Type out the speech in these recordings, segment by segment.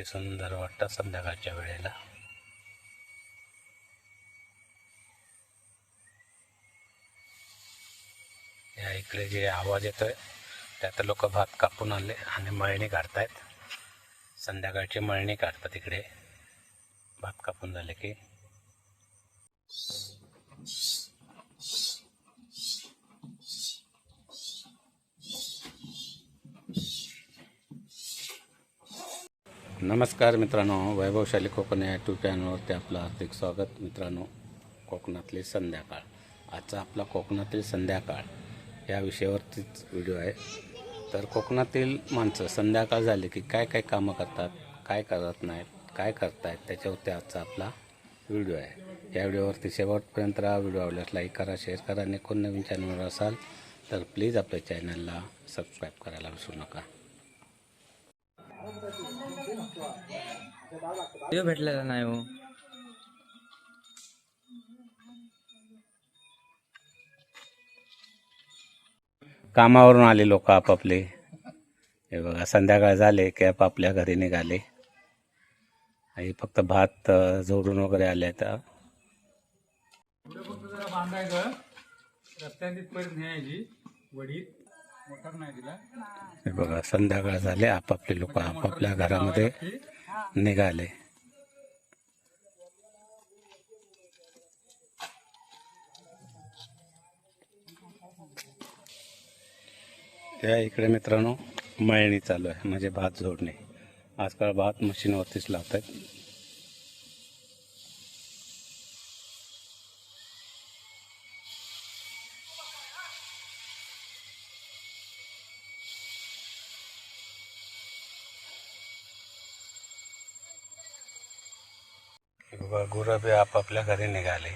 किती सुंदर वाटतं संध्याकाळच्या वेळेला. या इकडे जे आवाज येतोय त्यात लोक भात कापून आले आणि मळणी काढतायत. संध्याकाळची मळणी काढतात इकडे. भात कापून झाले की. नमस्कार मित्रांनो वैभवशाली कोकण या यूट्यूब चॅनलवरती आपलं हार्दिक स्वागत मित्रांनो कोकणातली संध्याकाळ. आजचा आपला कोकणातील संध्याकाळ या विषयावरतीच व्हिडिओ आहे. तर कोकणातील माणसं संध्याकाळ झाली की काय काय कामं करतात काय करत नाहीत काय करतायत त्याच्यावरती आजचा आपला व्हिडिओ आहे. या व्हिडिओवरती शेवटपर्यंत राहा व्हिडिओ आवडल्यास लाईक करा शेअर करा आणि कोण नवीन चॅनलवर असाल तर प्लीज आपल्या चॅनलला सबस्क्राईब करायला विसरू नका. व्हिडिओ भेटलेला नाही हो. कामावरून आले लोक आपापले. हे बघा संध्याकाळ झाले की आपापल्या घरी निघाले. आई फक्त भात जोडून वगैरे आले तर पुढे फक्त जरा बांधायचं. रस्त्याने तिथपर्यंत न्यायची. वडीत दिला हे बघा संध्याकाळ झाले आपापले लोक आपापल्या घरामध्ये निघाले. त्या इकडे मित्रांनो मळणी चालू आहे म्हणजे भात जोडणे आजकाल भात मशीनवरतीच लावतात हे बघा आपापल्या घरी निघाले.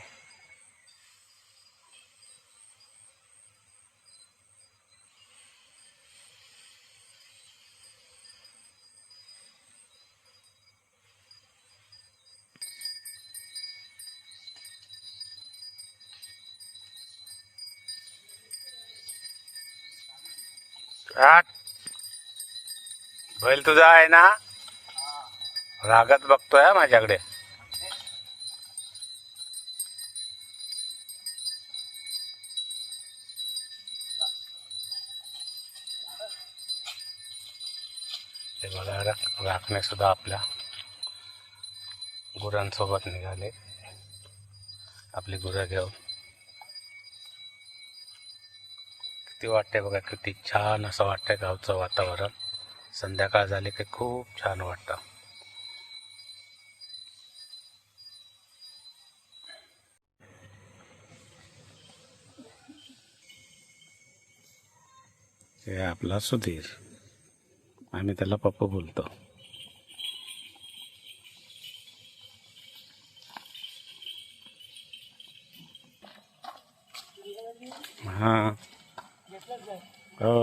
बैल तुझा आहे ना? रागात बघतोय माझ्याकडे. ते बघा राखणे सुद्धा आपल्या गुरांसोबत निघाले. आपली गुरं घेऊन. किती वाटते बघा किती छान असं वाटतंय गावचं वातावरण. संध्याकाळ झाली की खूप छान वाटतं. हे आपला सुधीर. आम्ही त्याला पप्पा बोलतो. हा. हो.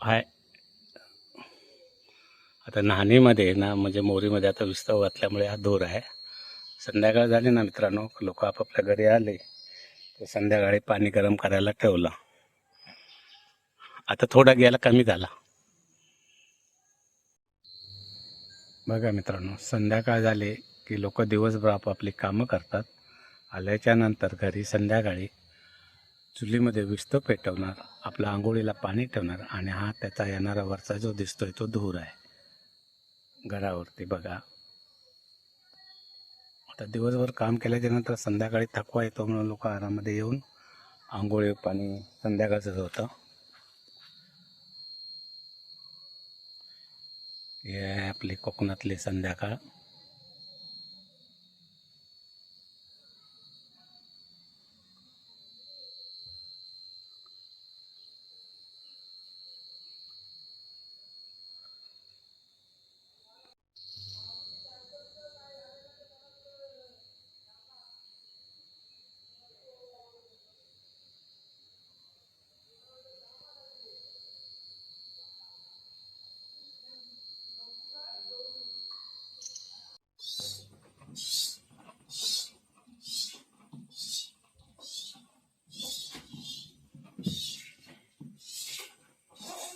आहे आता न्हाणीमध्ये ना म्हणजे मोरीमध्ये आता विस्तव घातल्यामुळे हा दोर आहे. संध्याकाळ झाली ना मित्रांनो लोक आपापल्या घरी आले. तर संध्याकाळी पाणी गरम करायला ठेवलं. आता थोडा गेला कमी झाला. बघा मित्रांनो संध्याकाळ झाले की लोक दिवसभर आपापली कामं करतात. आल्याच्यानंतर घरी संध्याकाळी चुलीमध्ये विस्त पेटवणार आपल्या आंघोळीला पाणी ठेवणार आणि हा त्याचा येणारा वरचा जो दिसतोय तो धूर आहे. घरावरती बघा. आता दिवसभर काम केल्याच्यानंतर संध्याकाळी थकवा येतो म्हणून लोक आरामध्ये येऊन आंघोळी पाणी संध्याकाळचं होतं. हे आहे आपली कोकणातली संध्याकाळ.